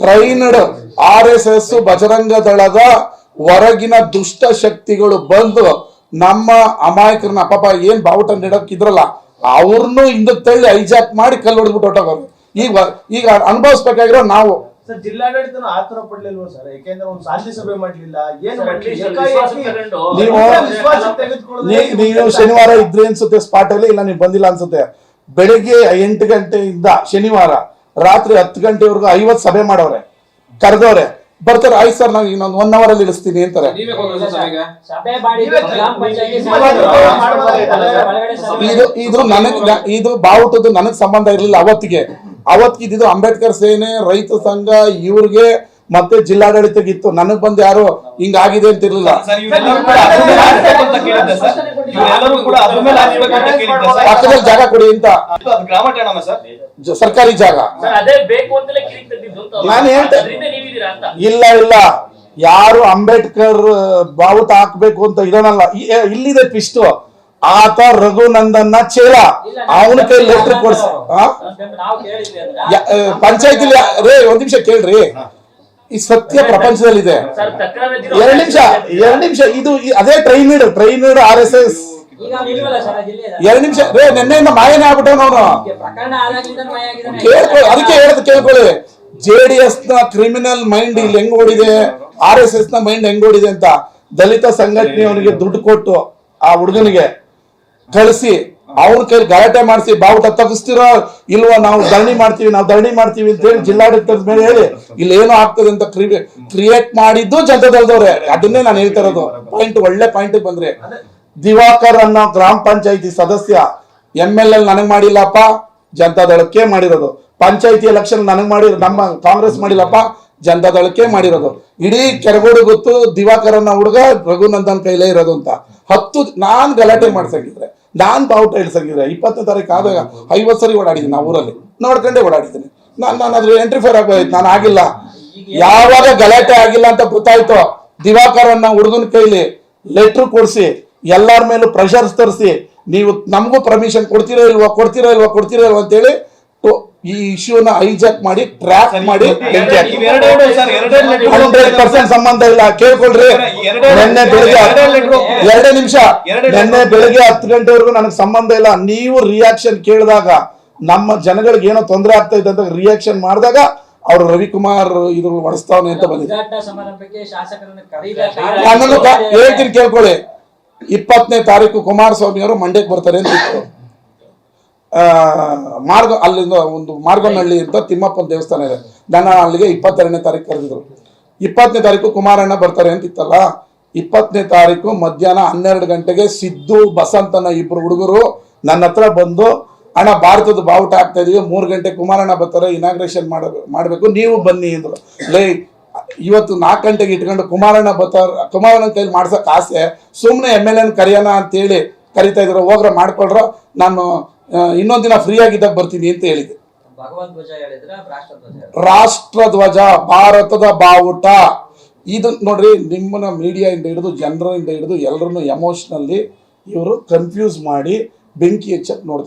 Trained R S S Bajrang ದಳದ ಹೊರಗಿನ ದುಷ್ಟ ಶಕ್ತಿಗಳು ಬಂದು ನಮ್ಮ ಅಮಾಯಕರನ್ನ ಪಾಪ ಏನ್ ಬಾವುಟ ನೀಡಕ್ ಇದ್ರಲ್ಲ ಅವ್ರನ್ನು ಹಿಂದಕ್ಕೆ ತಳ್ಳಿ ಐಜಾಕ್ ಮಾಡಿ ಕಲ್ಲು ಹೊಡೆದ್ಬಿಟ್ಟು ಹೊಟ್ಟೋಗೋರು ಈಗ ಈಗ ಅನುಭವಿಸ್ಬೇಕಾಗಿರೋ ನಾವು. ಸರ್ ಜಿಲ್ಲಾಡಳಿತನ ಆತರ ಪಡ್ಲಿಲ್ವ ಯಾಕೆಂದ್ರೆ ಒಂದು ಶಾಂತಿ ಸಭೆ ಮಾಡ್ಲಿಲ್ಲ. ಏನು ನೀವು ಶನಿವಾರ ಇದ್ರಿ ಅನ್ಸುತ್ತೆ ಸ್ಪಾಟ್ ಅಲ್ಲಿ ಇಲ್ಲ ನೀವು ಬಂದಿಲ್ಲ ಅನ್ಸುತ್ತೆ. ಬೆಳಿಗ್ಗೆ ಎಂಟು ಗಂಟೆಯಿಂದ ಶನಿವಾರ ರಾತ್ರಿ ಹತ್ತು ಗಂಟೆವರೆಗೂ ಐವತ್ತು ಸಭೆ ಮಾಡವ್ರೆ ಕರೆದವ್ರೆ ಬರ್ತಾರೆ ಆಯ್ತು ಸರ್ ನಾನು ಇನ್ನೊಂದು ಒನ್ ಅವರ್ ಅಲ್ಲಿ ಇಳಿಸ್ತೀನಿ ಅಂತಾರೆ. ಇದು ಇದು ನನಗ್ ಇದು ಬಾವುಟದ್ದು ನನಗ್ ಸಂಬಂಧ ಇರಲಿಲ್ಲ ಅವತ್ತಿಗೆ. ಅವತ್ತಿಗೆ ಇದು ಅಂಬೇಡ್ಕರ್ ಸೇನೆ ರೈತ ಸಂಘ ಇವ್ರಿಗೆ ಮತ್ತೆ ಜಿಲ್ಲಾಡಳಿತಗಿತ್ತು ಇತ್ತು. ನನಗ್ ಬಂದು ಯಾರು ಹಿಂಗಾಗಿದೆ ಅಂತ ಇರ್ಲಿಲ್ಲ. ಪಕ್ಕದಲ್ಲಿ ಜಾಗ ಕೊಡಿ ಅಂತ. ಸರ್ಕಾರಿ ಜಾಗ. ಸರ್ ಅದೇ ಬೇಕು ಅಂತಲೇ ಕಿರಿಕ್ ತೆಗ್ದಿದ್ದು ಅಂತ ಅವ್ರು. ನಾನ್ ಇಲ್ಲ ಇಲ್ಲ. ಯಾರು ಅಂಬೇಡ್ಕರ್ ಬಾವುಟ ಹಾಕ್ಬೇಕು ಅಂತ ಇದಾನಲ್ಲ ಇಲ್ಲಿದೆ ಟ್ವಿಸ್ಟ್ ಆತ ರಘುನಂದನ್ನ ಚೇಲ ಅವನ ಕೈ ಲೆಟರ್ ಕೊಡ್ಸ ಆ, ರೇ ಒಂದ್ ನಿಮಿಷ ಕೇಳ್ರಿ. ಈ ಸತ್ಯ ಪ್ರಪಂಚದಲ್ಲಿದೆ. ಎರಡ್ ನಿಮಿಷ ಎರಡ್ ನಿಮಿಷ ಇದು ಅದೇ train trained R S S ಎರಡ್ ನಿಮಿಷ ರೇ ನಿನ್ನೆಯಿಂದ ಮಾಯನೇ ಆಗ್ಬಿಟ್ಟವನು ಅವನು. ಕೇಳ್ಕೊಳ್ಳಿ ಅದಕ್ಕೆ ಹೇಳದ್ ಕೇಳ್ಕೊಳ್ಳಿ. ಜೆ ಡಿ ಎಸ್ನ ಕ್ರಿಮಿನಲ್ ಮೈಂಡ್ ಇಲ್ಲಿ ಹೆಂಗ್ ಓಡಿದೆ? ಆರ್ ಎಸ್ ಎಸ್ನ ಮೈಂಡ್ ಹೆಂಗ್ ಓಡಿದೆ ಅಂತ ದಲಿತ ಸಂಘಟನೆ ಅವನಿಗೆ ದುಡ್ಡು ಕೊಟ್ಟು ಆ ಹುಡುಗನಿಗೆ ಕಳಿಸಿ ಅವ್ರ ಕೈ ಗಲಾಟೆ ಮಾಡಿಸಿ ಬಾವುಟ ತಗಿಸ್ತಿರೋ ಇಲ್ವಾ ನಾವು ಧರಣಿ ಮಾಡ್ತೀವಿ, ನಾವು ಧರಣಿ ಮಾಡ್ತೀವಿ ಅಂತ ಹೇಳಿ ಜಿಲ್ಲಾಡಳಿತದ ಮೇಲೆ ಹೇಳಿ, ಇಲ್ಲಿ ಏನು ಆಗ್ತದೆ ಅಂತ ಕ್ರಿಯೇಟ್ ಮಾಡಿದ್ದು ಜನತಾದಳದವ್ರೆ ಅದನ್ನೇ ನಾನು ಹೇಳ್ತಾ ಇರೋದು. ಪಾಯಿಂಟ್ ಒಳ್ಳೆ ಪಾಯಿಂಟ್ ಬಂದ್ರೆ. ದಿವಾಕರ್ ಅನ್ನೋ ಗ್ರಾಮ ಪಂಚಾಯತಿ ಸದಸ್ಯ ಎಂ ಎಲ್ ಎಲ್ ನನಗ್ ಮಾಡಿಲ್ಲಪ್ಪ ಜನತಾದಳಕ್ಕೆ ಮಾಡಿರೋದು. ಪಂಚಾಯತಿ ಎಲೆಕ್ಷನ್ ನನಗ್ ಮಾಡಿ ನಮ್ಮ ಕಾಂಗ್ರೆಸ್ ಮಾಡಿಲ್ಲಪ್ಪ ಜನತಾದಳಕ್ಕೆ ಮಾಡಿರೋದು. ಇಡೀ ಕೆರಗೋಡು ಗೊತ್ತು ದಿವಾಕರ್ ಅನ್ನೋ ಹುಡುಗ ರಘುನಂದನ್ ಕೈಲೇ ಇರೋದು ಅಂತ. ಹತ್ತು, ನಾನ್ ಗಲಾಟೆ ಮಾಡ್ಸಂಗಿದ್ರೆ. ನಾನ್ ಬಾವುಟ ಇಳಿಸಂಗಿದ್ರೆ ಇಪ್ಪತ್ತನೇ ತಾರೀಕು ಆದಾಗ ಐವತ್ತು ಸರಿ ಓಡಾಡಿದ್ದೀನಿ ನಾವು ಊರಲ್ಲಿ. ನೋಡ್ಕೊಂಡೇ ಓಡಾಡಿದ್ದೀನಿ. ನಾನು ನಾನು ಅದ್ರ ಎಂಟ್ರಿ ಫೇರ್ ಆಗೋಯ್ತು ನಾನು ಆಗಿಲ್ಲ. ಯಾವಾಗ ಗಲಾಟೆ ಆಗಿಲ್ಲ ಅಂತ ಗೊತ್ತಾಯ್ತು ದಿವಾಕರ್ ಅನ್ನೋ ಹುಡುಗನ ಕೈಲಿ ಲೆಟ್ರ್ ಕೊಡಿಸಿ ಎಲ್ಲರ ಮೇಲೂ ಪ್ರೆಷರ್ಸ್ ತರಿಸಿ ನೀವು ನಮಗೂ ಪರ್ಮಿಷನ್ ಕೊಡ್ತೀರೋ ಇಲ್ವಾ ಕೊಡ್ತೀರೋ ಇಲ್ವಾ ಕೊಡ್ತೀರಾ ಇಲ್ವಾ ಅಂತೇಳಿ ಈ ಇಶ್ಯೂನ ಹೈಜಾಕ್ ಮಾಡಿ ಟ್ರ್ಯಾಕ್ ಮಾಡಿ ಹಂಡ್ರೆಡ್ ಪರ್ಸೆಂಟ್ ಸಂಬಂಧ ಇಲ್ಲ ಕೇಳ್ಕೊಳ್ರಿ. ಎರಡೇ- ನಿನ್ನೆ ಬೆಳಿಗ್ಗೆ ಎರಡೇ ನಿಮಿಷ. ಎರಡೇ ನಿನ್ನೆ ಬೆಳಿಗ್ಗೆ ಹತ್ತು ಗಂಟೆವರೆಗೂ ನನಗೆ ಸಂಬಂಧ ಇಲ್ಲ. ನೀವು ರಿಯಾಕ್ಷನ್ ಕೇಳಿದಾಗ ನಮ್ಮ ಜನಗಳಿಗೆ ಏನೋ ತೊಂದರೆ ಆಗ್ತಾ ಇದೆ ಅಂತ ರಿಯಾಕ್ಷನ್ ಮಾಡಿದಾಗ ಅವ್ರು ರವಿಕುಮಾರ್ ಇದು ಒಡಿಸ್ತಾವನೆ ಅಂತ ಬಂದಿದೆ. ಹೇಳ್ತೀನಿ ಕೇಳ್ಕೊಳ್ಳಿ. ಇಪ್ಪತ್ತನೇ ತಾರೀಕು ಕುಮಾರಸ್ವಾಮಿ ಅವರು ಮಂಡ್ಯಕ್ಕೆ ಬರ್ತಾರೆ ಅಂತ ಇತ್ತು. ಮಾರ್ಗ, ಅಲ್ಲಿಂದ ಒಂದು ಮಾರ್ಗನಹಳ್ಳಿ ಅಂತ ತಿಮ್ಮಪ್ಪನ ದೇವಸ್ಥಾನ ಇದೆ. ನನ್ನ ಅಲ್ಲಿಗೆ ಇಪ್ಪತ್ತೆರಡನೇ ತಾರೀಕು ಕರೆದಿದ್ರು. ಇಪ್ಪತ್ತನೇ ತಾರೀಕು ಕುಮಾರಣ್ಣ ಬರ್ತಾರೆ ಅಂತ ಇತ್ತಲ್ಲ ಇಪ್ಪತ್ತನೇ ತಾರೀಕು ಮಧ್ಯಾಹ್ನ ಹನ್ನೆರಡು ಗಂಟೆಗೆ ಸಿದ್ದು, ಬಸಂತನ ಇಬ್ಬರು ಹುಡುಗರು ನನ್ನ ಹತ್ರ ಬಂದು, ಅಣ್ಣ, ಭಾರತದ ಬಾವುಟ ಆಗ್ತಾ ಇದೀವಿ, ಮೂರು ಗಂಟೆ ಕುಮಾರಣ್ಣ ಬರ್ತಾರೆ ಇನಾಗ್ರೇಷನ್ ಮಾಡ, ಮಾಡಬೇಕು, ನೀವು ಬನ್ನಿ, ಅಂದರು. ಲೈ, ಇವತ್ತು ನಾಲ್ಕು ಗಂಟೆಗೆ ಇಟ್ಕೊಂಡು ಕುಮಾರಣ್ಣ ಬರ್ತಾರ, ಕುಮಾರಣ್ಣನ ಕೈಲಿ ಮಾಡ್ಸಕ್ ಆಸೆ ಸುಮ್ಮನೆ ಎಂ ಎಲ್ ಎನ್ ಕರೆಯೋಣ ಅಂತೇಳಿ ಕರಿತಾ ಇದ್ರು ಹೋಗ್ರ ಮಾಡ್ಕೊಳ್ರ, ನಾನು ಇನ್ನೊಂದ್ ದಿನ ಫ್ರೀ ಆಗಿದ್ದಾಗ ಬರ್ತೀನಿ ಅಂತ ಹೇಳಿದೆ. ರಾಷ್ಟ್ರ ಧ್ವಜ ಭಾರತದ ಬಾವುಟ. ಇದು ನೋಡ್ರಿ ನಿಮ್ಮನ್ನ ಮೀಡಿಯಾ ಇಂದ ಹಿಡಿದು ಜನರಿಂದ ಹಿಡಿದು ಎಲ್ಲರನ್ನು ಎಮೋಷನಲ್ಲಿ ಇವರು ಕನ್ಫ್ಯೂಸ್ ಮಾಡಿ ಬೆಂಕಿ ಹೆಚ್ಚಕ್ ನೋಡ್ತಾರೆ.